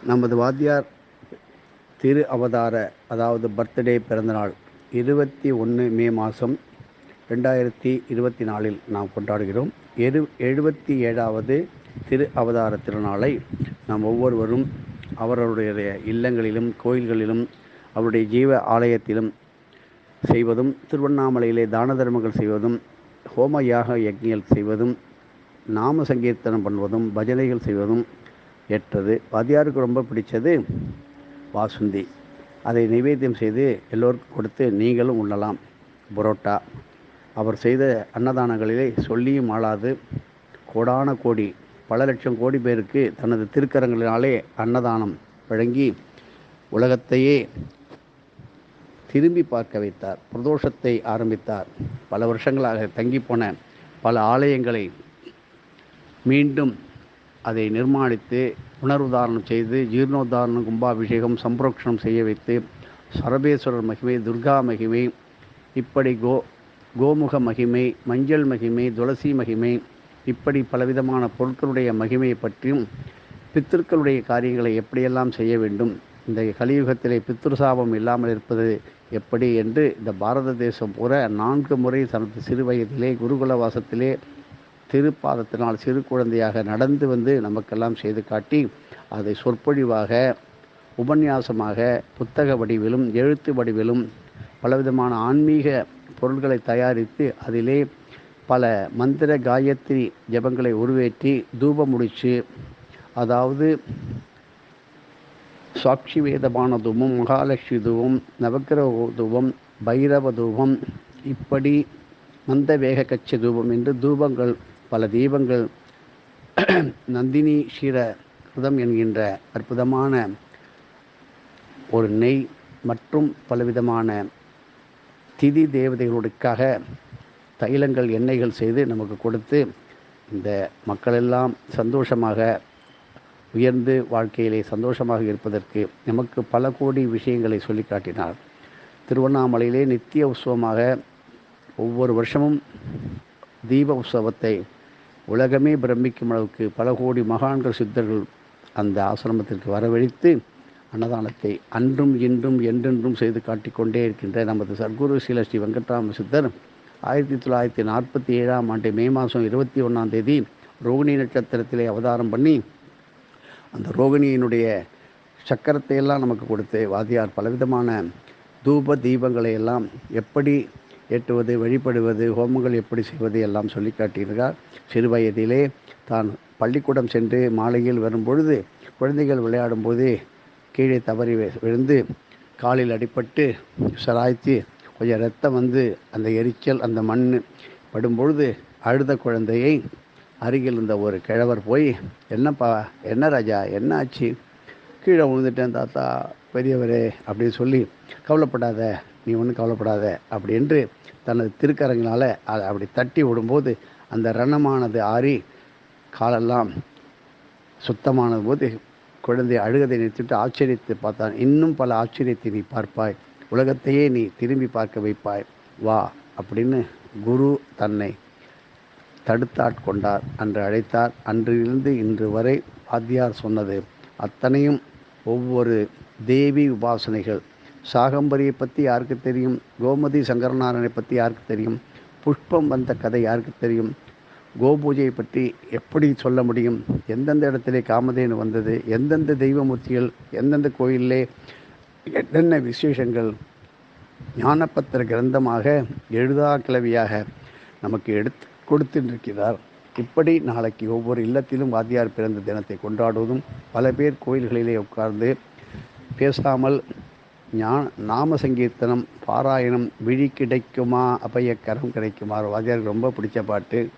நமது வாத்தியார் திரு அவதார அதாவது பர்த்டே பிறந்தநாள் இருபத்தி ஒன்று மே மாதம் ரெண்டாயிரத்தி இருபத்தி நாலில் நாம் கொண்டாடுகிறோம். எரு எழுபத்தி ஏழாவது திரு அவதார திருநாளை நாம் ஒவ்வொருவரும் அவரவருடைய இல்லங்களிலும் கோயில்களிலும் அவருடைய ஜீவ ஆலயத்திலும் செய்வதும் திருவண்ணாமலையிலே தான தர்மங்கள் செய்வதும் ஹோம யாக யஜ்ஞங்கள் செய்வதும் நாம சங்கீர்த்தனம் பண்ணுவதும் பஜனைகள் செய்வதும் ஏற்றது வாதியாருக்கு ரொம்ப பிடிச்சது வாசுந்தி. அதை நிவேத்தியம் செய்து எல்லோருக்கும் கொடுத்து நீங்களும் உண்ணலாம். புரோட்டா. அவர் செய்த அன்னதானங்களிலே சொல்லியும் ஆளாது கோடான கோடி பல லட்சம் கோடி பேருக்கு தனது திருக்கரங்களினாலே அன்னதானம் வழங்கி உலகத்தையே திரும்பி பார்க்க வைத்தார். பிரதோஷத்தை ஆரம்பித்தார். பல வருஷங்களாக தங்கிப்போன பல ஆலயங்களை மீண்டும் அதை நிர்மாணித்து புனருதாரணம் செய்து ஜீர்ணோத்தாரணம் கும்பாபிஷேகம் சம்பரோக்ஷணம் செய்ய வைத்து சரபேஸ்வரர் மகிமை துர்கா மகிமை இப்படி கோ கோமுக மகிமை மஞ்சள் மகிமை துளசி மகிமை இப்படி பலவிதமான பொருட்களுடைய மகிமையை பற்றியும் பித்திருக்களுடைய காரியங்களை எப்படியெல்லாம் செய்ய வேண்டும் இந்த கலியுகத்திலே பித்ருசாபம் இல்லாமல் இருப்பது எப்படி என்று இந்த பாரத தேசம் புற நான்கு முறை தனது சிறு வயதிலே குருகுல வாசத்திலே திருப்பாதத்தினால் சிறு குழந்தையாக நடந்து வந்து நமக்கெல்லாம் செய்து காட்டி அதை சொற்பொழிவாக உபன்யாசமாக புத்தக வடிவிலும் எழுத்து வடிவிலும் பலவிதமான ஆன்மீக பொருள்களை தயாரித்து அதிலே பல மந்திர காயத்ரி ஜபங்களை உருவேற்றி தூபம் முடித்து அதாவது சாட்சி வேதமான தூபம் மகாலட்சுமி தூபம் நவக்கிரக தூபம் பைரவ தூபம் இப்படி மந்த வேக கட்சி தூபம் என்று தூபங்கள் பல தீபங்கள் நந்தினி ஷீர ஹிருதம் என்கின்ற அற்புதமான ஒரு நெய் மற்றும் பலவிதமான திதி தேவதைகளுக்காக தைலங்கள் எண்ணெய்கள் செய்து நமக்கு கொடுத்து இந்த மக்களெல்லாம் சந்தோஷமாக உயர்ந்து வாழ்க்கையிலே சந்தோஷமாக இருப்பதற்கு நமக்கு பல கோடி விஷயங்களை சொல்லி காட்டினார். திருவண்ணாமலையிலே நித்திய உற்சவமாக ஒவ்வொரு வருஷமும் தீப உற்சவத்தை உலகமே பிரமிக்கும் அளவுக்கு பல கோடி மகான்கள் சித்தர்கள் அந்த ஆசிரமத்திற்கு வரவழைத்து அன்னதானத்தை அன்றும் இன்றும் என்றென்றும் செய்து காட்டிக்கொண்டே இருக்கின்ற நமது சர்க்குரு ஸ்ரீல ஸ்ரீ வெங்கட்ராம சித்தர் ஆயிரத்தி தொள்ளாயிரத்தி நாற்பத்தி ஏழாம் ஆண்டு மே மாதம் இருபத்தி ஒன்றாம் தேதி ரோகிணி நட்சத்திரத்திலே அவதாரம் பண்ணி அந்த ரோகிணியினுடைய சக்கரத்தை எல்லாம் நமக்கு கொடுத்து வாத்தியார் பலவிதமான தூப தீபங்களை எல்லாம் எப்படி எட்டுவது வழிபடுவது ஹோமங்கள் எப்படி செய்வது எல்லாம் சொல்லி காட்டியிருக்கார் சிறு வயதிலே தான் பள்ளிக்கூடம் சென்று மாலையில் வரும்பொழுது குழந்தைகள் விளையாடும்போது கீழே தவறி விழுந்து காலில் அடிபட்டு சராய்த்து கொஞ்சம் ரத்தம் வந்து அந்த எரிச்சல் அந்த மண் படும்பொழுது அழுத குழந்தையை அருகில் இருந்த ஒரு கிழவர் போய் என்னப்பா என்ன ராஜா என்ன ஆச்சு? கீழே விழுந்துட்டேன் தாத்தா பெரியவரே அப்படின்னு சொல்லி கவலைப்படாத நீ ஒன்றும் கவலைப்படாத அப்படி என்று தனது திருக்கரங்களால் அதை அப்படி தட்டி விடும்போது அந்த ரணமானது ஆறி காலெல்லாம் சுத்தமான போது குழந்தை அழுகதை நிறுத்திட்டு ஆச்சரியத்தை பார்த்தான். இன்னும் பல ஆச்சரியத்தை நீ பார்ப்பாய். உலகத்தையே நீ திரும்பி பார்க்க வைப்பாய். வா அப்படின்னு குரு தன்னை தடுத்தாட்கொண்டார் அன்று அழைத்தார். அன்றிலிருந்து இன்று வரை வாத்தியார் சொன்னது அத்தனையும் ஒவ்வொரு தேவி உபாசனைகள். சாகம்பரியை பற்றி யாருக்கு தெரியும்? கோமதி சங்கரநாதனை பற்றி யாருக்கு தெரியும்? புஷ்பம் வந்த கதை யாருக்கு தெரியும்? கோபூஜையை பற்றி எப்படி சொல்ல முடியும்? எந்தெந்த இடத்துல காமதேனு வந்தது? எந்தெந்த தெய்வமூர்த்திகள்? எந்தெந்த கோயிலே என்னென்ன விசேஷங்கள்? ஞானப்பத்திர கிரந்தமாக எழுதா கிளவியாக நமக்கு எடுத்து கொடுத்துருக்கிறார். இப்படி நாளைக்கு ஒவ்வொரு இல்லத்திலும் வாத்தியார் பிறந்த தினத்தை கொண்டாடுவதும் பல பேர் கோயில்களிலே உட்கார்ந்து பேசாமல் ஞான நாம சங்கீர்த்தனம் பாராயணம் விழி கிடைக்குமா அபயக்கரம் கிடைக்குமா வாத்தியாருக்கு ரொம்ப பிடிச்ச பாட்டு.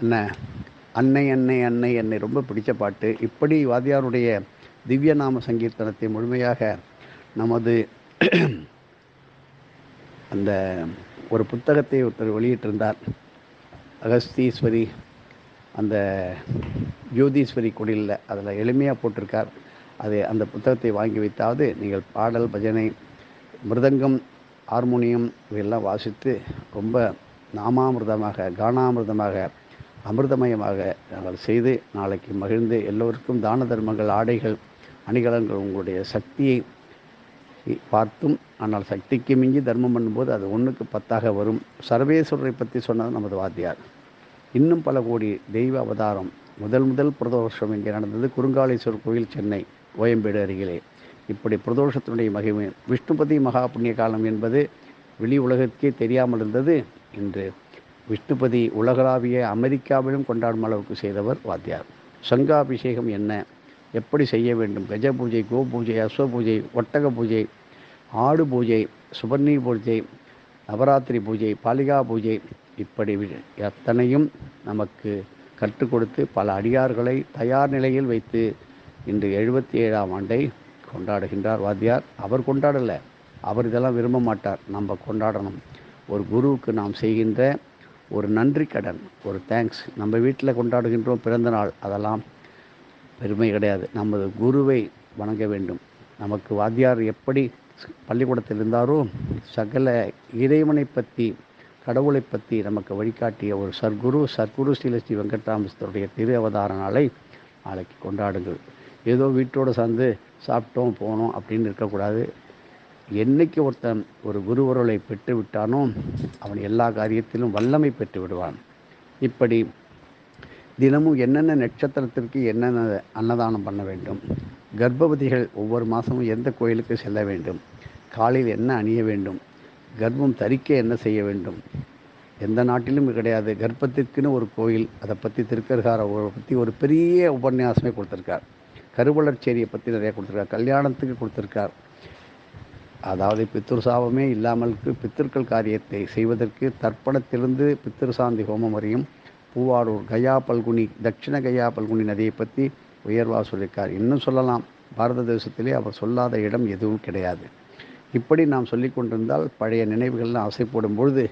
என்ன? அன்னை அன்னை அன்னை என்னை ரொம்ப பிடிச்ச பாட்டு. இப்படி வாத்தியாருடைய திவ்ய நாம சங்கீர்த்தனத்தை முழுமையாக நமது அந்த ஒரு புத்தகத்தை ஒருத்தர் வெளியிட்டிருந்தார். அகஸ்தீஸ்வரி அந்த ஜோதீஸ்வரி குடிலில் அதில் எளிமையாக போட்டிருக்கார். அது அந்த புத்தகத்தை வாங்கி வைத்தாவது நீங்கள் பாடல் பஜனை மிருதங்கம் ஹார்மோனியம் இவையெல்லாம் வாசித்து ரொம்ப நாமாமிர்தமாக கானாமிர்தமாக அமிர்தமயமாக நாங்கள் செய்து நாளைக்கு மகிழ்ந்து எல்லோருக்கும் தான தர்மங்கள் ஆடைகள் அணிகலன்கள் உங்களுடைய சக்தியை பார்த்தும். ஆனால் சக்திக்கு மிஞ்சி தர்மம் பண்ணும்போது அது ஒன்றுக்கு பத்தாக வரும். சர்வேஸ்வரரை பற்றி சொன்னது நமது வாத்தியார். இன்னும் பல கோடி தெய்வ அவதாரம். முதல் முதல் பிரதோஷம் இங்கே நடந்தது குறுங்காளீஸ்வரர் கோயில் சென்னை. ஓயம்பேடு அருகிலே. இப்படி பிரதோஷத்தினுடைய மகிமை விஷ்ணுபதி மகா புண்ணிய காலம் என்பது வெளி உலகத்துக்கே தெரியாமல் இருந்தது இன்று விஷ்ணுபதி உலகளாவிய அமெரிக்காவிலும் கொண்டாடும் அளவுக்கு செய்தவர் வாத்தியார். சங்காபிஷேகம் என்ன? எப்படி செய்ய வேண்டும்? கஜ பூஜை கோ பூஜை அஸ்வ பூஜை ஒட்டக பூஜை ஆடு பூஜை சுபர்ணி பூஜை நவராத்திரி பூஜை பாலிகா பூஜை இப்படி வி- அத்தனையும் நமக்கு கற்றுக் கொடுத்து பல அடியார்களை தயார் நிலையில் வைத்து இன்று எழுபத்தி ஏழாம் ஆண்டை கொண்டாடுகின்றார். வாத்தியார் அவர் கொண்டாடலை. அவர் இதெல்லாம் விரும்ப மாட்டார். நம்ம கொண்டாடணும். ஒரு குருவுக்கு நாம் செய்கின்ற ஒரு நன்றி கடன் ஒரு தேங்க்ஸ் நம்ம வீட்டில் கொண்டாடுகின்றோம் பிறந்த நாள் அதெல்லாம் பெருமை கிடையாது. நமது குருவை வணங்க வேண்டும். நமக்கு வாத்தியார் எப்படி பள்ளிக்கூடத்தில் இருந்தாரோ சகல இறைவனை பற்றி கடவுளை பற்றி நமக்கு வழிகாட்டிய ஒரு சர்க்குரு சர்க்குரு ஸ்ரீலஸ்ரீ வெங்கட்ராமஸ்தருடைய திரு அவதார நாளை நாளைக்கு கொண்டாடுங்கள். ஏதோ வீட்டோடு சார்ந்து சாப்பிட்டோம் போனோம் அப்படின்னு இருக்கக்கூடாது. என்னைக்கு ஒருத்தன் ஒரு குருவருளை பெற்று விட்டானோ அவன் எல்லா காரியத்திலும் வல்லமை பெற்று விடுவான். இப்படி தினமும் என்னென்ன நட்சத்திரத்திற்கு என்னென்ன அன்னதானம் பண்ண வேண்டும்? கர்ப்பவதிகள் ஒவ்வொரு மாதமும் எந்த கோயிலுக்கு செல்ல வேண்டும்? காலையில் என்ன அணிய வேண்டும்? கர்ப்பம் தரிக்க என்ன செய்ய வேண்டும்? எந்த நாட்டிலும் கிடையாது. கர்ப்பத்திற்குன்னு ஒரு கோயில் அதை பற்றி திருக்கர்கார பற்றி ஒரு பெரிய உபன்யாசமே கொடுத்துருக்கார். கருவளர்ச்சேரியை பற்றி நிறையா கொடுத்துருக்கார். கல்யாணத்துக்கு கொடுத்துருக்கார். அதாவது பித்ரு சாபமே இல்லாமலுக்கு பித்திருக்கள் காரியத்தை செய்வதற்கு தர்ப்பணத்திலிருந்து பித்திரு சாந்தி ஹோமம் வரையும் பூவாரூர் கயா பல்குனி தட்சிண கயா பல்குனி நதியை பற்றி உயர்வாக சொல்லியிருக்கார். இன்னும் சொல்லலாம். பாரத தேசத்திலே அவர் சொல்லாத இடம் எதுவும் கிடையாது. இப்படி நாம் சொல்லி கொண்டிருந்தால் பழைய நினைவுகள்லாம் ஆசைப்படும் பொழுது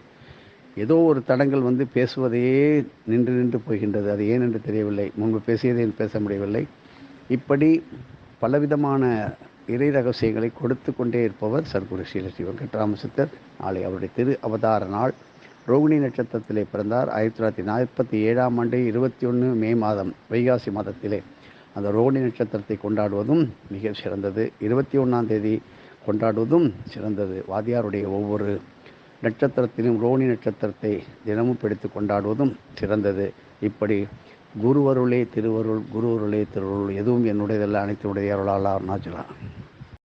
ஏதோ ஒரு தடங்கள் வந்து பேசுவதையே நின்று நின்று போகின்றது. அது ஏன் என்று தெரியவில்லை. முன்பு பேசியதை பேச முடியவில்லை. இப்படி பலவிதமான இறை ரகசியங்களை கொடுத்து கொண்டே இருப்பவர் சர்க்குரு ஸ்ரீலஸ்ரீ வெங்கட்ராமசித்தர் நாளை அவருடைய திரு அவதார நாள். ரோகிணி நட்சத்திரத்திலே பிறந்தார். ஆயிரத்தி தொள்ளாயிரத்தி நாற்பத்தி ஏழாம் ஆண்டு இருபத்தி ஒன்று மே மாதம் வைகாசி மாதத்திலே. அந்த ரோகிணி நட்சத்திரத்தை கொண்டாடுவதும் மிக சிறந்தது. இருபத்தி ஒன்றாம் தேதி கொண்டாடுவதும் சிறந்தது. வாதியாருடைய ஒவ்வொரு நட்சத்திரத்திலும் ரோகிணி நட்சத்திரத்தை தினமும் பிடித்து கொண்டாடுவதும் சிறந்தது. இப்படி குருவருளே திருவருள் குருவருளே திருவருள் எதுவும் என்னுடையதல்ல அனைத்து உடைய அருணாச்சலா